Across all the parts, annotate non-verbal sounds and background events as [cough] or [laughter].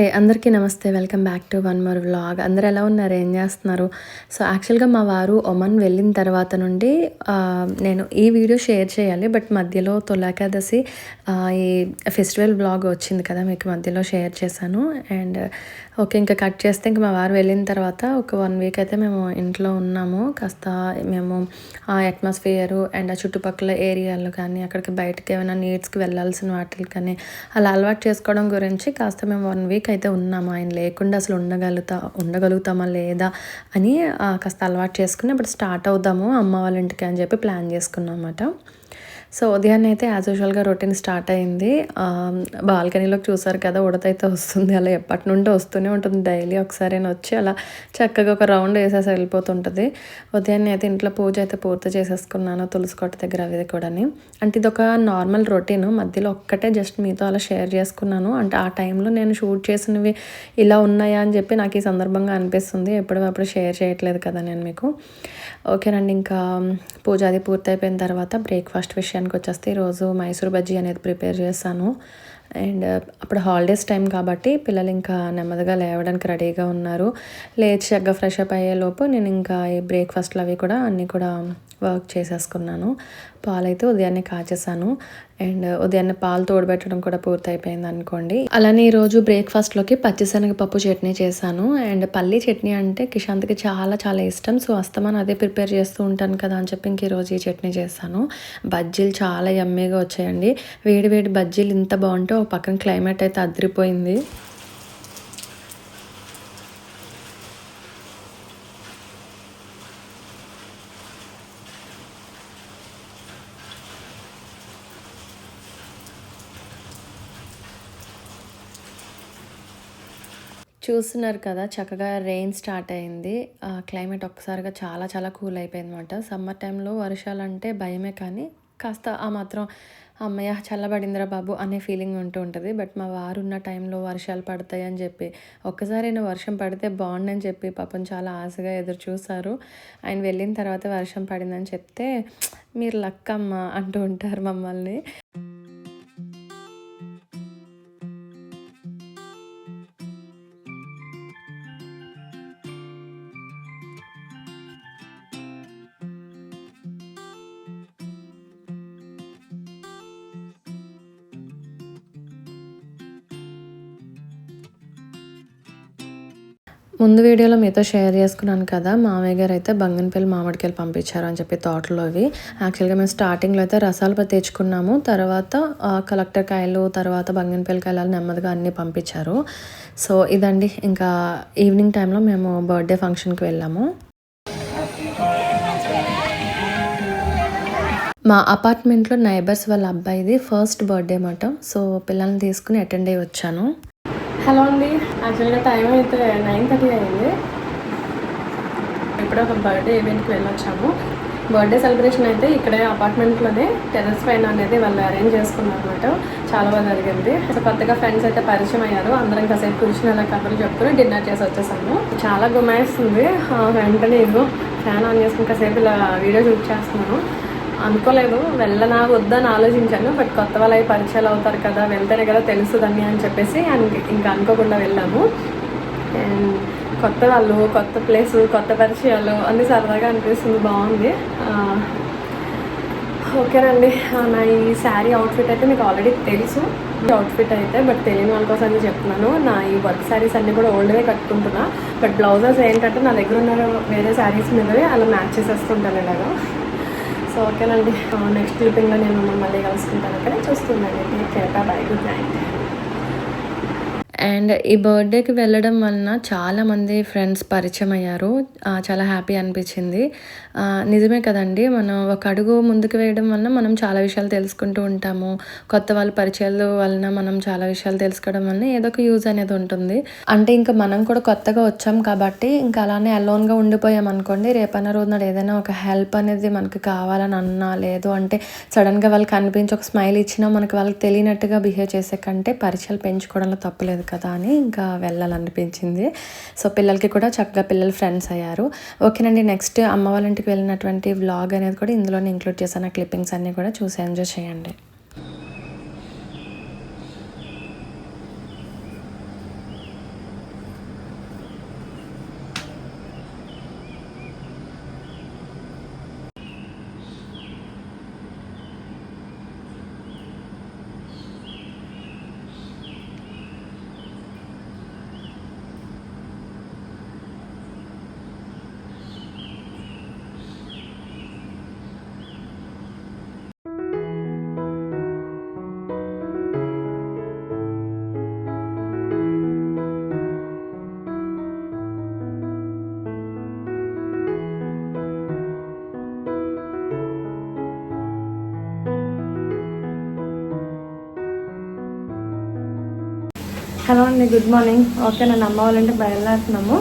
అండి అందరికీ నమస్తే welcome back to one more vlog. అందరు ఎలా ఉన్నారు? ఏం చేస్తున్నారు? సో యాక్చువల్గా మా వారు ఒమన్ వెళ్ళిన తర్వాత నుండి నేను ఈ వీడియో షేర్ చేయాలి. బట్ మధ్యలో తొలాకాదశి ఈ ఫెస్టివల్ వ్లాగ్ వచ్చింది కదా మీకు మధ్యలో షేర్ చేశాను. అండ్ ఓకే ఇంకా కట్ చేస్తే ఇంకా మా వారు వెళ్ళిన తర్వాత ఒక వన్ వీక్ అయితే మేము ఇంట్లో ఉన్నాము. కాస్త మేము ఆ అట్మాస్ఫియరు అండ్ ఆ చుట్టుపక్కల ఏరియాలో కానీ అక్కడికి బయటకి ఏమైనా నీడ్స్కి వెళ్ళాల్సిన వాటికి కానీ అలా అలవాటు చేసుకోవడం గురించి కాస్త మేము వన్ వీక్ అయితే ఉన్నాము. ఆయన లేకుండా అసలు ఉండగలుగుతా ఉండగలుగుతామా లేదా అని కాస్త అలవాటు చేసుకుని ఇప్పుడు స్టార్ట్ అవుదాము అమ్మ వాళ్ళ ఇంటికి అని చెప్పి ప్లాన్ చేసుకున్నాం అన్నమాట. సో ఉదయాన్నే అయితే యాజ్ యూజువల్గా రొటీన్ స్టార్ట్ అయింది. బాల్కనీలోకి చూసారు కదా ఉడతైతే వస్తుంది. అలా ఎప్పటి నుండి వస్తూనే ఉంటుంది. డైలీ ఒకసారి వచ్చి అలా చక్కగా ఒక రౌండ్ వేసేసి వెళ్ళిపోతుంటుంది. ఉదయాన్నే అయితే ఇంట్లో పూజ అయితే పూర్తి చేసేసుకున్నాను తులసి దగ్గర అవి కూడాని. అంటే ఇది ఒక నార్మల్ రొటీన్ మధ్యలో ఒక్కటే జస్ట్ మీతో అలా షేర్ చేసుకున్నాను. అంటే ఆ టైంలో నేను షూట్ చేసినవి ఇలా ఉన్నాయా అని చెప్పి నాకు ఈ సందర్భంగా అనిపిస్తుంది. ఎప్పుడప్పుడు షేర్ చేయట్లేదు కదా నేను మీకు. ఓకేనండి ఇంకా పూజ అది పూర్తయిపోయిన తర్వాత బ్రేక్ఫాస్ట్ విషయం విషయానికి వచ్చేస్తే ఈరోజు మైసూర్ బజ్జీ అనేది ప్రిపేర్ చేశాను అండ్ అప్పుడు హాలిడేస్ టైం కాబట్టి పిల్లలు ఇంకా నెమ్మదిగా లేవడానికి రెడీగా ఉన్నారు. లేచి చక్కగా ఫ్రెష్ అప్ అయ్యేలోపు నేను ఇంకా ఈ బ్రేక్ఫాస్ట్లు అవి కూడా అన్నీ కూడా వర్క్ చేసేసుకున్నాను. పాలైతే ఉదయాన్నే కాచేసాను అండ్ ఉదయాన్నే పాలు తోడబెట్టడం కూడా పూర్తయిపోయింది అనుకోండి. అలానే ఈరోజు బ్రేక్ఫాస్ట్లోకి పచ్చిశనగపప్పు చట్నీ చేశాను. అండ్ పల్లి చట్నీ అంటే కిషాంత్కి చాలా చాలా ఇష్టం. సో అస్తమాన్ అదే ప్రిపేర్ చేస్తూ ఉంటాను కదా అని చెప్పి ఇంక ఈరోజు ఈ చట్నీ చేశాను. బజ్జీలు చాలా యమ్మీగా వచ్చాయండి. వేడి వేడి బజ్జీలు ఇంత బాగుంటే ఒక పక్కన క్లైమేట్ అయితే అదిరిపోయింది. చూస్తున్నారు కదా చక్కగా రెయిన్ స్టార్ట్ అయింది. ఆ క్లైమేట్ ఒక్కసారిగా చాలా చాలా కూల్ అయిపోయింది అనమాట సమ్మర్ టైంలో వర్షాలు అంటే భయమే కానీ కాస్త ఆ మాత్రం అమ్మయ్య చల్లబడిందిరా బాబు అనే ఫీలింగ్ ఉంటూ ఉంటుంది. బట్ మా వారు ఉన్న టైంలో వర్షాలు పడతాయి అని చెప్పి ఒక్కసారైనా వర్షం పడితే బాగుండని చెప్పి పాపం చాలా ఆశగా ఎదురు చూశారు. ఆయన వెళ్ళిన తర్వాత వర్షం పడిందని చెప్తే మీరు లక్కమ్మ అంటూ ఉంటారు మమ్మల్ని. ముందు వీడియోలో మీతో షేర్ చేసుకున్నాను కదా మామయ్య గారు అయితే బంగన్పల్లి మామిడికాయలు పంపించారు అని చెప్పి తోటలో అవి యాక్చువల్గా మేము స్టార్టింగ్లో అయితే రసాలు పత్తి తెచ్చుకున్నాము. తర్వాత కలెక్టర్ కాయలు తర్వాత బంగన్పల్లి కాయలు నెమ్మదిగా అన్నీ పంపించారు. సో ఇదండి. ఇంకా ఈవినింగ్ టైంలో మేము బర్త్డే ఫంక్షన్కి వెళ్ళాము. మా అపార్ట్మెంట్లో నైబర్స్ వాళ్ళ అబ్బాయిది ఫస్ట్ బర్త్డే మాట. సో పిల్లల్ని తీసుకుని అటెండ్ అయ్యి వచ్చాను. హలో అండి. యాక్చువల్గా టైం అయితే నైన్ థర్టీ అయింది. ఇప్పుడు ఒక బర్త్డే ఈవెంట్కి వెళ్ళొచ్చాము. బర్త్డే సెలబ్రేషన్ అయితే ఇక్కడే అపార్ట్మెంట్లోనే టెర్రస్ పైన అనేది వాళ్ళు అరేంజ్ చేసుకున్నారు అనమాట చాలా బాగా జరిగింది. సో కొత్తగా ఫ్రెండ్స్ అయితే పరిచయం అయ్యారు. అందరం కాసేపు కూర్చుని అలా కబుర్లు చెప్పుకుని డిన్నర్ చేసి వచ్చేసాము. చాలా గుమాయిస్తుంది. వెంటనే ఇదిగో ఫ్యాన్ ఆన్ చేసుకుని కాసేపు ఇలా వీడియో షూట్ చేస్తున్నాను. అనుకోలేదు. వెళ్ళనా వద్దని ఆలోచించాను. బట్ కొత్త వాళ్ళవి పరిచయాలు అవుతారు కదా వెళ్తేనే కదా తెలుస్తుందని అని చెప్పేసి ఇంకా అనుకోకుండా వెళ్ళాము. అండ్ కొత్త వాళ్ళు కొత్త ప్లేస్ కొత్త పరిచయాలు అన్నీ సరదాగా అనిపిస్తుంది బాగుంది. ఓకేనండి. నా ఈ శారీ అవుట్ఫిట్ అయితే మీకు ఆల్రెడీ తెలుసు. అవుట్ఫిట్ అయితే బట్ తెలియని వాళ్ళ కోసం అని చెప్తున్నాను. నా ఈ వర్క్ శారీస్ అన్నీ కూడా ఓల్డ్వే కట్టుకుంటున్నా. బట్ బ్లౌజెస్ ఏంటంటే నా దగ్గర ఉన్న వేరే శారీస్ మీదవి అలా మ్యాచ్ చేసేస్తుంటాను ఇలాగా. సో ఓకేనండి. నెక్స్ట్ క్లిప్పింగ్లో నేను మిమ్మల్ని మళ్ళీ కలుసుకుంటాను. Okay చూస్తుందండి take care bye good night and ఈ బర్త్డేకి వెళ్ళడం వలన చాలామంది ఫ్రెండ్స్ పరిచయం అయ్యారు. చాలా హ్యాపీ అనిపించింది. నిజమే కదండి. మనం ఒక అడుగు ముందుకు వేయడం వలన మనం చాలా విషయాలు తెలుసుకుంటూ ఉంటాము. కొత్త వాళ్ళ పరిచయాలు వలన మనం చాలా విషయాలు తెలుసుకోవడం వలన ఏదో ఒక యూజ్ అనేది ఉంటుంది. అంటే ఇంకా మనం కూడా కొత్తగా వచ్చాం కాబట్టి ఇంకా అలానే అలోన్గా ఉండిపోయాం అనుకోండి రేపన్న రోజున ఏదైనా ఒక హెల్ప్ అనేది మనకి కావాలని అన్నా లేదు అంటే సడన్గా వాళ్ళకి అనిపించి ఒక స్మైల్ ఇచ్చినా మనకి వాళ్ళకి తెలియనట్టుగా బిహేవ్ చేసే కంటే పరిచయాలు పెంచుకోవడంలో తప్పులేదు కదా అని ఇంకా వెళ్ళాలనిపించింది. సో పిల్లలకి కూడా చక్కగా పిల్లలు ఫ్రెండ్స్ అయ్యారు. ఓకేనండి నెక్స్ట్ అమ్మ వాళ్ళంటే వెళ్ళినటువంటి వ్లాగ్ అనేది కూడా ఇందులోనే ఇంక్లూడ్ చేశాను. ఆ క్లిప్పింగ్స్ అన్నీ కూడా చూసి ఎంజాయ్ చేయండి. హలో అండి గుడ్ మార్నింగ్. ఓకే నన్ను అమ్మ వాళ్ళ బయలుదేరుతున్నాము.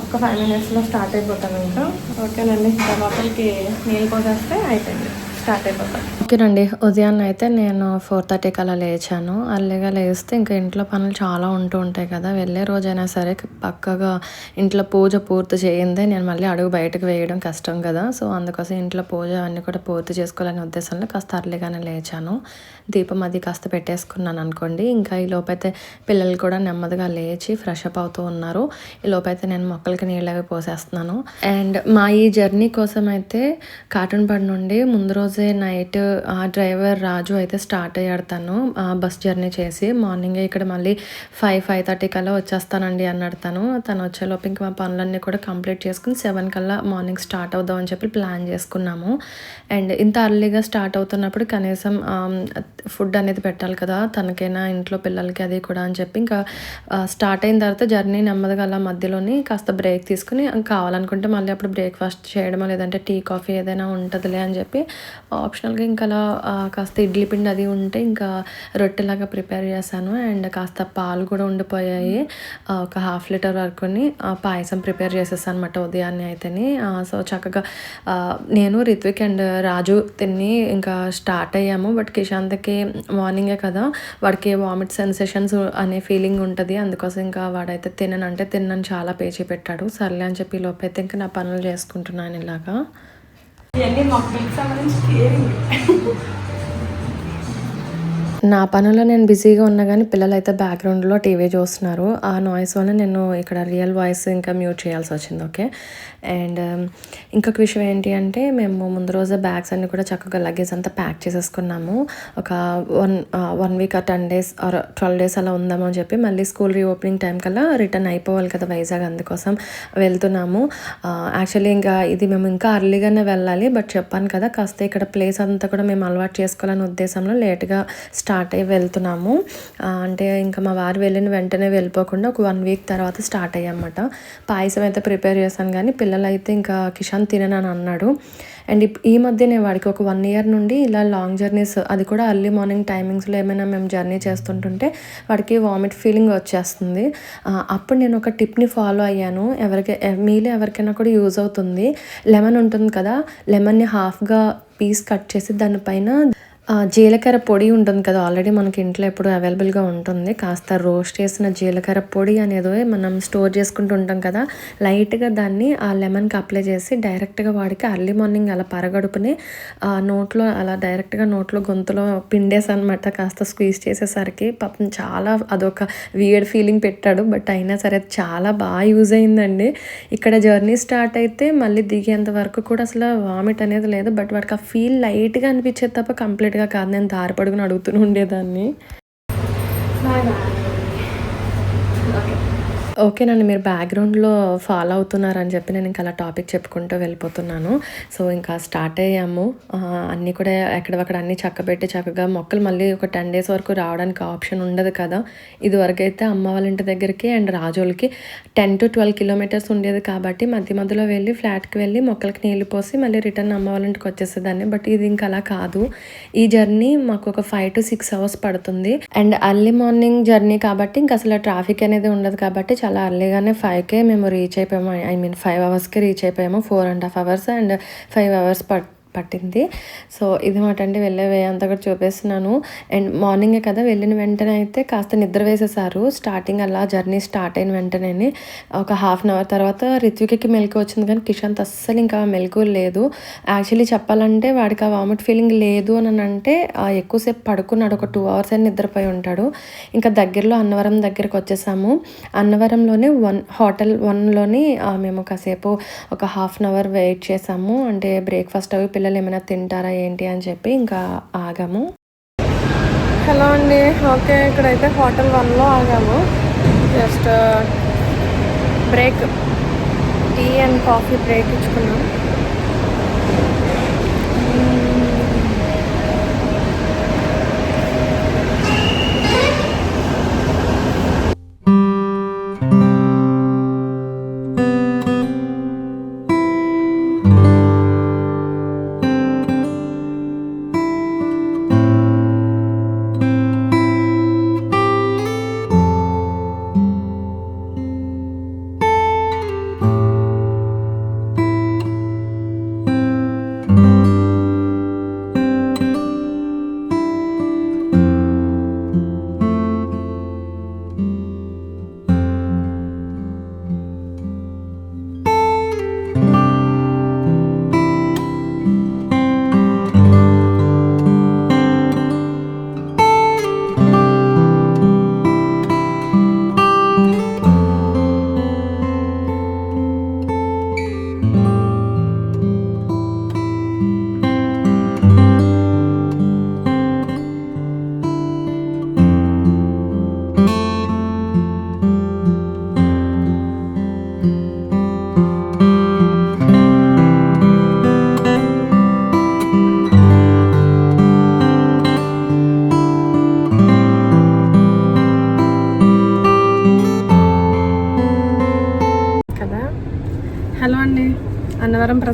ఒక్క ఫైవ్ మినిట్స్లో స్టార్ట్ అయిపోతాను ఇంకా. ఓకేనండి ఇంకా నీళ్ళు పోసేస్తే అయిపోయింది. స్టార్ట్ అయిపోతాం. ఓకేనండి ఉదయాన్నే అయితే నేను ఫోర్ థర్టీకి అలా లేచాను. అర్లీగా లేస్తే ఇంకా ఇంట్లో పనులు చాలా ఉంటూ ఉంటాయి కదా. వెళ్ళే రోజైనా సరే పక్కగా ఇంట్లో పూజ పూర్తి చేయిందే నేను మళ్ళీ అడుగు బయటకు వేయడం కష్టం కదా. సో అందుకోసం ఇంట్లో పూజ అన్నీ కూడా పూర్తి చేసుకోవాలనే ఉద్దేశంలో కాస్త అర్లీగానే లేచాను. దీపం అది కాస్త పెట్టేసుకున్నాను అనుకోండి. ఇంకా ఈ లోపైతే పిల్లలు కూడా నెమ్మదిగా లేచి ఫ్రెష్ అప్ అవుతూ ఉన్నారు. ఈ లోపైతే నేను మొక్కలకి నీళ్ళు అవి పోసేస్తున్నాను. అండ్ మా ఈ జర్నీ కోసం అయితే కాటన్ పడి నుండి ముందు రోజే నైట్ ఆ డ్రైవర్ రాజు అయితే స్టార్ట్ అయ్యాడు తను ఆ బస్ జర్నీ చేసి. మార్నింగ్ ఇక్కడ మళ్ళీ ఫైవ్ ఫైవ్ థర్టీ కల్లా వచ్చేస్తానండి అన్నాడు తను. తను వచ్చేలోపు ఇంక మా పనులన్నీ కూడా కంప్లీట్ చేసుకుని సెవెన్ కల్లా మార్నింగ్ స్టార్ట్ అవుదాం అని చెప్పి ప్లాన్ చేసుకున్నాము. అండ్ ఇంత అర్లీగా స్టార్ట్ అవుతున్నప్పుడు కనీసం ఫుడ్ అనేది పెట్టాలి కదా తనకైనా ఇంట్లో పిల్లలకి అది కూడా అని చెప్పి ఇంకా స్టార్ట్ అయిన తర్వాత జర్నీ నెమ్మదిగా అలా మధ్యలోని కాస్త బ్రేక్ తీసుకుని కావాలనుకుంటే మళ్ళీ అప్పుడు బ్రేక్ఫాస్ట్ చేయడమో లేదంటే టీ కాఫీ ఏదైనా ఉంటుందిలే అని చెప్పి ఆప్షనల్గా ఇంకా అలా కాస్త ఇడ్లీ పిండి అది ఉంటే ఇంకా రొట్టెలాగా ప్రిపేర్ చేశాను. అండ్ కాస్త పాలు కూడా ఉండిపోయాయి. ఒక హాఫ్ లీటర్ వరకుని పాయసం ప్రిపేర్ చేసేసాను అనమాట ఉదయాన్నే అయితేని. సో చక్కగా నేను రిత్విక్ అండ్ రాజు తిని ఇంకా స్టార్ట్ అయ్యాము. బట్ కిషాంత్కి మార్నింగే కదా వాడికి వామిట్ సెన్సేషన్స్ అనే ఫీలింగ్ ఉంటుంది. అందుకోసం ఇంకా వాడైతే తినను. అంటే తిన్నాను చాలా పేచి పెట్టాడు. సర్లే అని చెప్పి లోపైతే ఇంకా నా పనులు చేసుకుంటున్నాను ఇలాగా. ఇవన్నీ మాకు సంబంధించి నా పనుల్లో నేను బిజీగా ఉన్నా కానీ పిల్లలు అయితే బ్యాక్గ్రౌండ్లో టీవీ చూస్తున్నారు. ఆ నాయిస్ వల్ల నేను ఇక్కడ రియల్ వాయిస్ ఇంకా మ్యూట్ చేయాల్సి వచ్చింది ఓకే అండ్ um, ఇంకొక విషయం ఏంటి అంటే మేము ముందు రోజే బ్యాగ్స్ అన్నీ కూడా చక్కగా లగేజ్ అంతా ప్యాక్ చేసేసుకున్నాము. ఒక one one week or ten days or twelve days అలా ఉందాము అని చెప్పి మళ్ళీ స్కూల్ రీఓపెనింగ్ టైం కల్లా రిటర్న్ అయిపోవాలి కదా వైజాగ్ అందుకోసం వెళ్తున్నాము. యాక్చువల్లీ ఇంకా ఇది మేము ఇంకా అర్లీగానే వెళ్ళాలి బట్ చెప్పాను కదా కాస్త ఇక్కడ ప్లేస్ అంతా కూడా మేము అలవాటు చేసుకోవాలనే ఉద్దేశంలో లేట్గా స్టార్ట్ స్టార్ట్ అయ్యి వెళ్తున్నాము. అంటే ఇంకా మా వారు వెళ్ళిన వెంటనే వెళ్ళిపోకుండా ఒక వన్ వీక్ తర్వాత స్టార్ట్ అయ్యామన్నమాట పాయసం అయితే ప్రిపేర్ చేశాను కానీ పిల్లలు అయితే ఇంకా కిషాన్ తిననని అన్నాడు. అండ్ ఇప్- ఈ మధ్యనే వాడికి ఒక వన్ ఇయర్ నుండి ఇలా లాంగ్ జర్నీస్ అది కూడా అర్లీ మార్నింగ్ టైమింగ్స్లో ఏమైనా మేము జర్నీ చేస్తుంటుంటే వాడికి వామిట్ ఫీలింగ్ వచ్చేస్తుంది. అప్పుడు నేను ఒక టిప్ని ఫాలో అయ్యాను. ఎవరికి మీలో ఎవరికైనా కూడా యూజ్ అవుతుంది. లెమన్ ఉంటుంది కదా లెమన్ని హాఫ్గా పీస్ కట్ చేసి దానిపైన జీలకర్ర పొడి ఉంటుంది కదా ఆల్రెడీ మనకి ఇంట్లో ఎప్పుడు అవైలబుల్గా ఉంటుంది. కాస్త రోస్ట్ చేసిన జీలకర్ర పొడి అనేది మనం స్టోర్ చేసుకుంటూ ఉంటాం కదా లైట్గా దాన్ని ఆ లెమన్కి అప్లై చేసి డైరెక్ట్గా వాడికి అర్లీ మార్నింగ్ అలా పరగడుపుని ఆ నోట్లో అలా డైరెక్ట్గా నోట్లో గొంతులో పిండేసనమాట కాస్త స్క్వీజ్ చేసేసరికి పాపం చాలా అదొక వియర్డ్ ఫీలింగ్ పెట్టాడు. బట్ అయినా సరే అది చాలా బాగా యూజ్ అయిందండి. ఇక్కడ జర్నీ స్టార్ట్ అయితే మళ్ళీ దిగేంత వరకు కూడా అసలు వామిట్ అనేది లేదు. బట్ వాడికి ఆ ఫీల్ లైట్గా అనిపించేది తప్ప కంప్లీట్ కంప్లీట్గా కాదు నేను దారి పడుకుని అడుగుతూనే ఉండేదాన్ని. బాయ్. ఓకేనండి మీరు బ్యాక్గ్రౌండ్లో ఫాలో అవుతున్నారని చెప్పి నేను ఇంకా అలా టాపిక్ చెప్పుకుంటూ వెళ్ళిపోతున్నాను. సో ఇంకా స్టార్ట్ అయ్యాము. అన్నీ కూడా ఎక్కడక్కడ అన్నీ చక్కబెట్టి చక్కగా మొక్కలు మళ్ళీ ఒక టెన్ డేస్ వరకు రావడానికి ఆప్షన్ ఉండదు కదా. ఇదివరకు అయితే అమ్మ వాళ్ళ ఇంటి దగ్గరికి అండ్ రాజోలకి టెన్ టు ట్వెల్వ్ కిలోమీటర్స్ ఉండేది కాబట్టి మధ్య మధ్యలో వెళ్ళి ఫ్లాట్కి వెళ్ళి మొక్కలకి నీళ్ళు పోసి మళ్ళీ రిటర్న్ అమ్మ వాళ్ళ ఇంటికి వచ్చేసేదాన్ని. బట్ ఇది ఇంకా అలా కాదు. ఈ జర్నీ మాకు ఒక ఫైవ్ టు సిక్స్ అవర్స్ పడుతుంది. అండ్ అర్లీ మార్నింగ్ జర్నీ కాబట్టి ఇంకా అసలు ట్రాఫిక్ అనేది ఉండదు కాబట్టి చాలా అర్లీగానే ఫైవ్కే మేము రీచ్ అయిపోయాము. ఐ మీన్ ఫైవ్ అవర్స్కి రీచ్ అయిపోయాము. Four and half hours and five hours పట్ పట్టింది. సో ఇది మాట అండి వెళ్ళే వే అంతా కూడా చూపిస్తున్నాను. అండ్ మార్నింగే కదా వెళ్ళిన వెంటనే అయితే కాస్త నిద్ర వేసేసారు. స్టార్టింగ్ అలా జర్నీ స్టార్ట్ అయిన వెంటనే ఒక హాఫ్ అన్ అవర్ తర్వాత రిత్వికకి మెలకు వచ్చింది కానీ కిషాంత్ అస్సలు ఇంకా మెలకు లేదు. యాక్చువల్లీ చెప్పాలంటే వాడికి ఆ వామిట్ ఫీలింగ్ లేదు అని అంటే ఎక్కువసేపు పడుకున్నాడు. ఒక టూ అవర్స్ అయినా నిద్రపోయి ఉంటాడు. ఇంకా దగ్గరలో అన్నవరం దగ్గరికి వచ్చేసాము. అన్నవరంలోనే వన్ హోటల్ వన్లోని మేము కాసేపు ఒక హాఫ్ అన్ అవర్ వెయిట్ చేసాము. అంటే బ్రేక్ఫాస్ట్ అవి పిల్లలు ఏమైనా తింటారా ఏంటి అని చెప్పి ఇంకా ఆగాము. హలో అండి. ఓకే ఇక్కడైతే హోటల్ వన్లో ఆగాము. Just break tea and coffee break ఇచ్చుకున్నాం.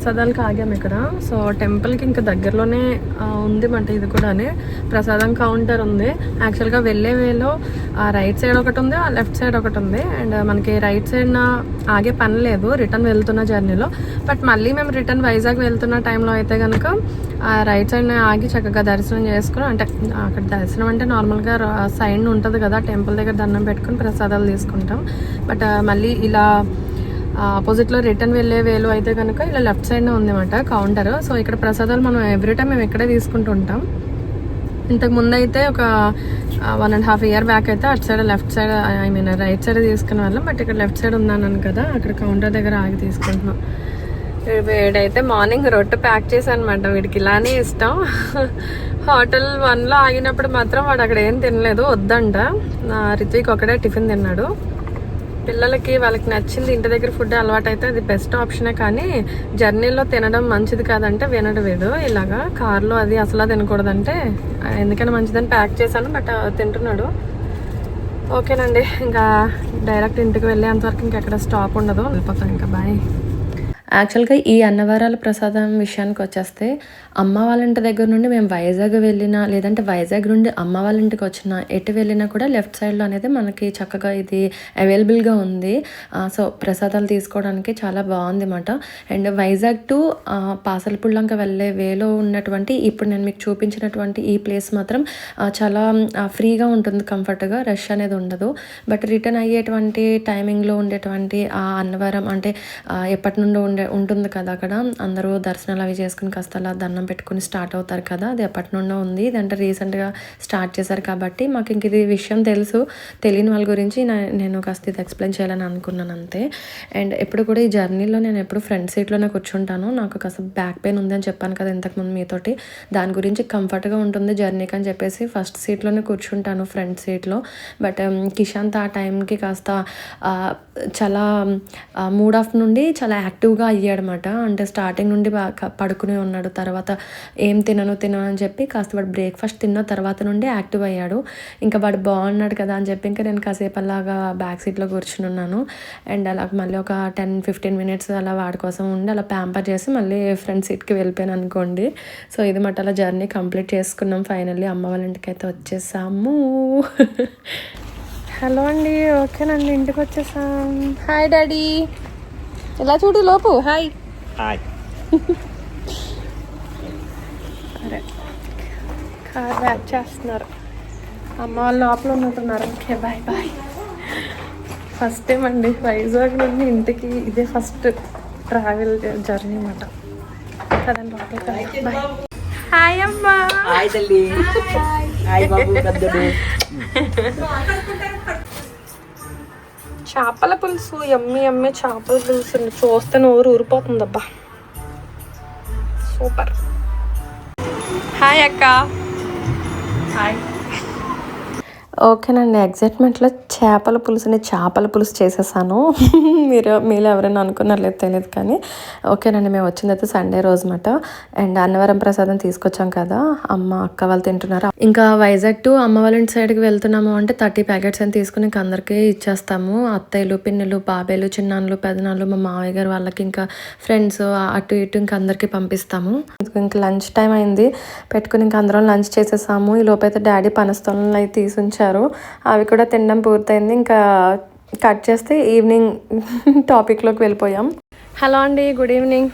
ప్రసాదాలకు ఆగాము ఇక్కడ. సో టెంపుల్కి ఇంకా దగ్గరలోనే ఉంది మాట ఇది కూడా ప్రసాదం కౌంటర్ ఉంది. యాక్చువల్గా వెళ్ళే వేలో ఆ రైట్ సైడ్ ఒకటి ఉంది ఆ లెఫ్ట్ సైడ్ ఒకటి ఉంది. అండ్ మనకి రైట్ సైడ్ ఆగే పని లేదు రిటర్న్ వెళ్తున్న జర్నీలో. బట్ మళ్ళీ మేము రిటర్న్ వైజాగ్ వెళ్తున్న టైంలో అయితే కనుక ఆ రైట్ సైడ్ ఆగి చక్కగా దర్శనం చేసుకుని అంటే అక్కడ దర్శనం అంటే నార్మల్గా సైడ్ ఉంటుంది కదా టెంపుల్ దగ్గర దండం పెట్టుకుని ప్రసాదాలు తీసుకుంటాం. బట్ మళ్ళీ ఇలా ఆపోజిట్లో రిటర్న్ వెళ్ళే వేలు అయితే కనుక ఇలా లెఫ్ట్ సైడ్నే ఉందన్నమాట కౌంటర్ సో ఇక్కడ ప్రసాదాలు మనం ఎవ్రీ టైం మేము ఇక్కడే తీసుకుంటూ ఉంటాం. ఇంతకు ముందు అయితే ఒక one and half year back అయితే అటు side left side I mean right side తీసుకునే వాళ్ళం. బట్ ఇక్కడ లెఫ్ట్ సైడ్ ఉందన్నాను కదా అక్కడ కౌంటర్ దగ్గర ఆగి తీసుకుంటున్నాం. వీడైతే మార్నింగ్ రొట్టె ప్యాక్ చేశాను అనమాట వీడికి ఇలానే ఇష్టం. హోటల్ వన్లో ఆగినప్పుడు మాత్రం వాడు అక్కడ ఏం తినలేదు వద్దంట. నా రిత్విక్ ఒకటే టిఫిన్ తిన్నాడు. పిల్లలకి వాళ్ళకి నచ్చింది ఇంటి దగ్గర ఫుడ్ అలవాటు అయితే అది బెస్ట్ ఆప్షనే కానీ జర్నీలో తినడం మంచిది కాదంటే వినడు ఇలాగా కార్లో అది అసలు తినకూడదంటే ఆ, ఎందుకని మంచిదని ప్యాక్ చేశాను బట్ తింటున్నాడు. ఓకేనండి ఇంకా డైరెక్ట్ ఇంటికి వెళ్ళేంతవరకు ఇంకెక్కడ స్టాప్ ఉండదు. వెళ్ళిపోతాం ఇంకా బాయ్. యాక్చువల్గా ఈ అన్నవరాల ప్రసాదం విషయానికి వచ్చేస్తే అమ్మ వాళ్ళ ఇంటి దగ్గర నుండి మేము వైజాగ్ వెళ్ళినా లేదంటే వైజాగ్ నుండి అమ్మ వాళ్ళ ఇంటికి వచ్చిన ఎటు వెళ్ళినా కూడా లెఫ్ట్ సైడ్లో అనేది మనకి చక్కగా ఇది అవైలబుల్గా ఉంది. సో ప్రసాదాలు తీసుకోవడానికి చాలా బాగుంది అన్నమాట. అండ్ వైజాగ్ టు పాసలపుళ్ళంక వెళ్ళే వేలో ఉన్నటువంటి ఇప్పుడు నేను మీకు చూపించినటువంటి ఈ ప్లేస్ మాత్రం చాలా ఫ్రీగా ఉంటుంది కంఫర్ట్గా రష్ అనేది ఉండదు. బట్ రిటర్న్ అయ్యేటువంటి టైమింగ్లో ఉండేటువంటి ఆ అన్నవరం అంటే ఎప్పటి నుండో ఉండే ఉంటుంది కదా అక్కడ. అందరూ దర్శనాలు అవి చేసుకుని కాస్త అలా దండం పెట్టుకుని స్టార్ట్ అవుతారు కదా. అది ఎప్పటి నుండో ఉంది. ఇదంటే రీసెంట్గా స్టార్ట్ చేశారు కాబట్టి మాకు ఇంక ఇది విషయం తెలుసు. తెలియని వాళ్ళ గురించి నేను కాస్త ఇది ఎక్స్ప్లెయిన్ చేయాలని అనుకున్నాను అంతే. అండ్ ఎప్పుడు కూడా ఈ జర్నీలో నేను ఎప్పుడు ఫ్రంట్ సీట్లోనే కూర్చుంటాను. నాకు కాస్త బ్యాక్ పెయిన్ ఉందని చెప్పాను కదా ఇంతకుముందు మీతోటి. దాని గురించి కంఫర్ట్గా ఉంటుంది జర్నీకి అని చెప్పేసి ఫస్ట్ సీట్లోనే కూర్చుంటాను ఫ్రంట్ సీట్లో. బట్ కిషాంత్ ఆ టైంకి కాస్త చాలా మూడ్ ఆఫ్ నుండి చాలా యాక్టివ్గా అయ్యాడనమాట అంటే స్టార్టింగ్ నుండి బాగా పడుకునే ఉన్నాడు. తర్వాత ఏం తినను తినను అని చెప్పి కాస్త వాడు బ్రేక్ఫాస్ట్ తిన్న తర్వాత నుండి యాక్టివ్ అయ్యాడు. ఇంకా వాడు బాగున్నాడు కదా అని చెప్పి ఇంకా నేను కాసేపు అలాగా బ్యాక్ సీట్లో కూర్చుని ఉన్నాను. అండ్ అలా మళ్ళీ ఒక టెన్ ఫిఫ్టీన్ మినిట్స్ అలా వాడి కోసం ఉండి అలా ప్యాంపర్ చేసి మళ్ళీ ఫ్రంట్ సీట్కి వెళ్ళిపోయాను అనుకోండి. సో ఇది మట అలా జర్నీ కంప్లీట్ చేసుకున్నాం. ఫైనల్లీ అమ్మ వాళ్ళ ఇంటికి అయితే వచ్చేసాము. [laughs] హలో అండి. ఓకేనండి. ఇంటికి వచ్చేసాం. హాయ్ డాడీ ఇలా చూడు లోపు? హాయ్. హాయ్. కార్ బ్యాక్ చేస్తున్నారు. అమ్మ వాళ్ళు లోపల ఉన్నట్టున్నారు. Okay bye bye first time అండి. వైజాగ్ నుండి ఇంటికి ఇదే ఫస్ట్ ట్రావెల్ జర్నీ అన్నమాట. కదండి లోపలికి బాయ్ హాయ్ అమ్మా. హాయ్ తల్లి. హాయ్ బాబు [laughs] చేపల పులుసు ఎమ్మి ఎమ్మి చేపల పులుసు చూస్తే నోరు ఊరిపోతుంది అబ్బా సూపర్. హాయ్ అక్క. హాయ్. ఓకేనండి ఎగ్జైట్మెంట్లో చేపల పులుసుని చేపల పులుసు చేసేసాను. [laughs] మీరు మీరు ఎవరైనా అనుకున్నారో తెలియదు కానీ ఓకేనండి మేము వచ్చింది అయితే సండే రోజు మాట అండ్ అన్నవరం ప్రసాదం తీసుకొచ్చాం కదా. అమ్మ అక్క వాళ్ళు తింటున్నారు. ఇంకా వైజాగ్ టు అమ్మ వాళ్ళ ఇంటి సైడ్కి వెళ్తున్నాము అంటే థర్టీ ప్యాకెట్స్ అని తీసుకుని ఇంక అందరికీ ఇచ్చేస్తాము. అత్తయ్యలు పిన్నులు బాబేలు చిన్నాన్నలు పెదనాలు మా మావయ్య గారు వాళ్ళకి ఇంకా ఫ్రెండ్స్ అటు ఇటు ఇంకా అందరికీ పంపిస్తాము. ఇంకా లంచ్ టైం అయింది. పెట్టుకుని ఇంకా అందరం లంచ్ చేసేసాము. ఈ లోపైతే డాడీ పనస్తోలను అయితే తీసుంచారు. అవి కూడా తినడం పూర్తయింది. ఇంకా కట్ చేస్తే ఈవినింగ్ [laughs] టాపిక్లోకి వెళ్ళిపోయాం. హలో అండి గుడ్ ఈవినింగ్.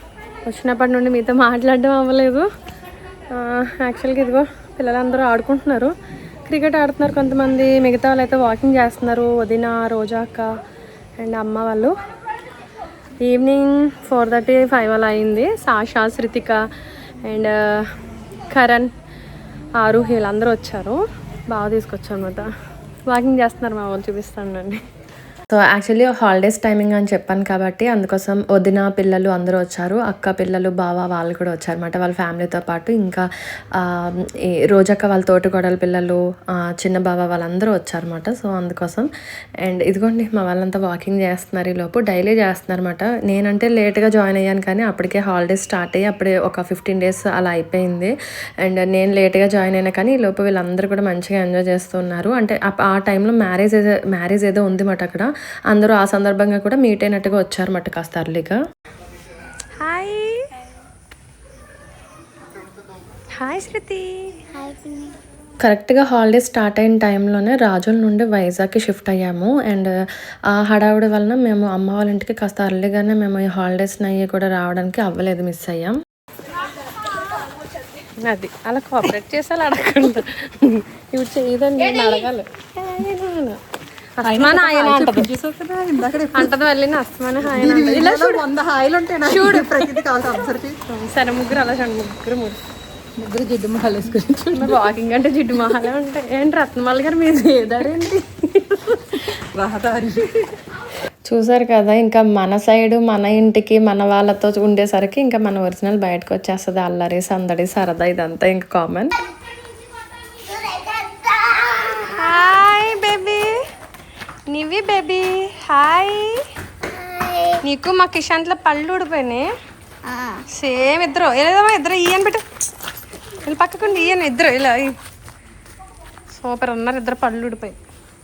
వచ్చినప్పటి నుండి మీతో మాట్లాడడం అవ్వలేదు. యాక్చువల్గా ఇదిగో పిల్లలందరూ ఆడుకుంటున్నారు. క్రికెట్ ఆడుతున్నారు కొంతమంది. మిగతా వాళ్ళు అయితే వాకింగ్ చేస్తున్నారు. వదిన రోజా అక్క అండ్ అమ్మ వాళ్ళు. ఈవినింగ్ ఫోర్ థర్టీ ఫైవ్ అలా అయింది. సాషా శృతిక అండ్ కరణ్ ఆరుహి వీళ్ళందరూ వచ్చారు. బాగా తీసుకొచ్చారు అనమాట వాకింగ్ చేస్తున్నారు మా వాళ్ళు చూపిస్తానండి. సో యాక్చువల్లీ హాలిడేస్ టైమింగ్ అని చెప్పాను కాబట్టి అందుకోసం వదిన పిల్లలు అందరూ వచ్చారు అక్క పిల్లలు బావ వాళ్ళు కూడా వచ్చారన్నమాట. వాళ్ళ ఫ్యామిలీతో పాటు ఇంకా ఈ రోజక్క వాళ్ళ తోటికోడల పిల్లలు చిన్న బావ వాళ్ళందరూ వచ్చారనమాట సో అందుకోసం అండ్ ఇదిగోండి మా వాళ్ళంతా వాకింగ్ చేస్తున్నారు ఈ లోపు డైలీ చేస్తున్నారు అనమాట నేనంటే లేట్గా జాయిన్ అయ్యాను కానీ అప్పటికే హాలిడేస్ స్టార్ట్ అయ్యి అప్పుడే ఒక ఫిఫ్టీన్ డేస్ అలా అయిపోయింది. అండ్ నేను లేట్గా జాయిన్ అయినా కానీ ఈ లోపు వీళ్ళందరూ కూడా మంచిగా ఎంజాయ్ చేస్తున్నారు. అంటే ఆ టైంలో మ్యారేజ్ ఏదో మ్యారేజ్ ఏదో ఉంది మాట అక్కడ. అందరూ ఆ సందర్భంగా కూడా మీట్ అయినట్టుగా వచ్చారన్నమాట కాస్త అర్లీగా హాయ్ హాయ్ శృతి కరెక్ట్గా హాలిడేస్ స్టార్ట్ అయిన టైంలోనే రాజుల నుండి వైజాగ్కి షిఫ్ట్ అయ్యాము. అండ్ ఆ హడావుడి వలన మేము అమ్మ వాళ్ళ ఇంటికి కాస్త అర్లీగానే మేము ఈ హాలిడేస్ అయ్యి కూడా రావడానికి అవ్వలేదు మిస్ అయ్యాం. అది అలా కోఆపరేట్ చేసి అలా అడగకుండా ఇప్పుడు చేయదండి నేను అడగాలి. అస్తమాన ఆయన అంటది. మళ్ళీ ఇలా చూడు. వంద హాయిలు ఉంటాయి చూడు. ప్రతిదీ కావాలి సరే ముగ్గురు అలా చూడండి. ముగ్గురు ముగ్గురు ముగ్గురు జిడ్డు మొహాలు వేసుకుని వాకింగ్ అంటే జిడ్డు మహాలే ఉంటాయి. ఏంటి రత్నమాల గారు మీరు ఏదారేంటి రహదారి. చూసారు కదా ఇంకా మన సైడు మన ఇంటికి మన వాళ్ళతో ఉండేసరికి ఇంకా మన ఒరిజినల్ బయటకు వచ్చేస్తుంది. అల్లరి సందడి సరదా ఇదంతా ఇంకా common hi baby Nivi baby. Hi. నీకు మా కిషాంత్లో పళ్ళు ఊడిపోయినాయి. సేమ్ ఇద్దరు. ఏదమ్మా ఇద్దరు ఇయ్యని పెట్టు. వీళ్ళు పక్కకుండా ఇయ్యను ఇద్దరు. ఇలా సూపర్ ఉన్నారు ఇద్దరు పళ్ళు ఊడిపోయి.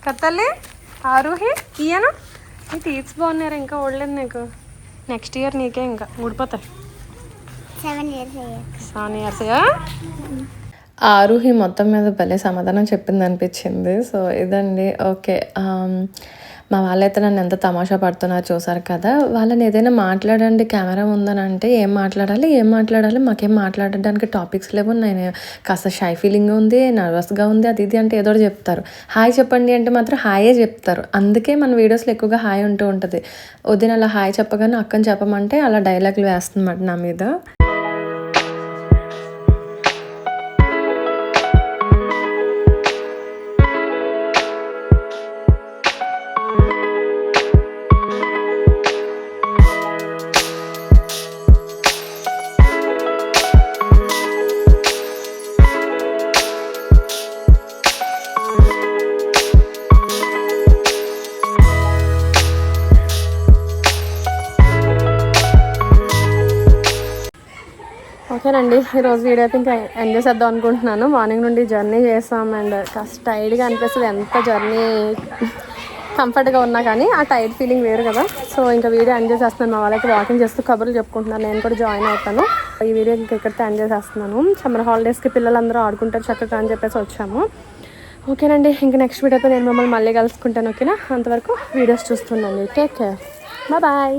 కత్తల్లి ఆరుహి ఇయ్యను నీ టీత్స్ బాగున్నారు ఇంకా ఓడలేదు నీకు. నెక్స్ట్ ఇయర్ నీకే ఇంకా ఊడిపోతాయి. Seven years seven years Aaruhi మొత్తం మీద భలే సమాధానం చెప్పింది అనిపించింది సో ఇదండి. ఓకే మా వాళ్ళైతే నన్ను ఎంత తమాషా పడుతున్నారు చూసారు కదా. వాళ్ళని ఏదైనా మాట్లాడండి కెమెరా ఉందని అంటే ఏం మాట్లాడాలి ఏం మాట్లాడాలి మాకేం మాట్లాడడానికి టాపిక్స్ లేవు నేను కాస్త షై ఫీలింగ్ ఉంది నర్వస్గా ఉంది అది ఇది అంటే ఏదో ఒకటి చెప్తారు. హాయ్ చెప్పండి అంటే మాత్రం హాయే చెప్తారు. అందుకే మన వీడియోస్లో ఎక్కువగా హాయ్ ఉంటూ ఉంటుంది. వదిన అలా హాయ్ చెప్పగానే అక్కని చెప్పమంటే అలా డైలాగులు వేస్తుందన్నమాట నా మీద. ఈరోజు వీడియో అయితే ఇంకా ఎంజాయ్ చేద్దాం అనుకుంటున్నాను. మార్నింగ్ నుండి జర్నీ చేస్తాం అండ్ కాస్త టైర్డ్గా అనిపిస్తుంది. ఎంత జర్నీ కంఫర్ట్గా ఉన్నా కానీ ఆ టైర్డ్ ఫీలింగ్ వేరు కదా. సో ఇంకా వీడియో ఎంజాయ్ చేస్తున్నాను. మా వాళ్ళకి వాకింగ్ చేస్తూ కబుర్లు చెప్పుకుంటున్నాను నేను కూడా జాయిన్ అవుతాను. ఈ వీడియో ఇంకా ఇక్కడితో ఎంజాయ్ చేస్తున్నాను. సమ్మర్ హాలిడేస్కి పిల్లలందరూ ఆడుకుంటారు చక్కగా అని చెప్పేసి వచ్చాము. ఓకేనండి ఇంకా నెక్స్ట్ వీడియోతో నేను మిమ్మల్ని మళ్ళీ కలుసుకుంటాను ఓకేనా? అంతవరకు వీడియోస్ చూస్తున్నాను టేక్ కేర్. బాయ్.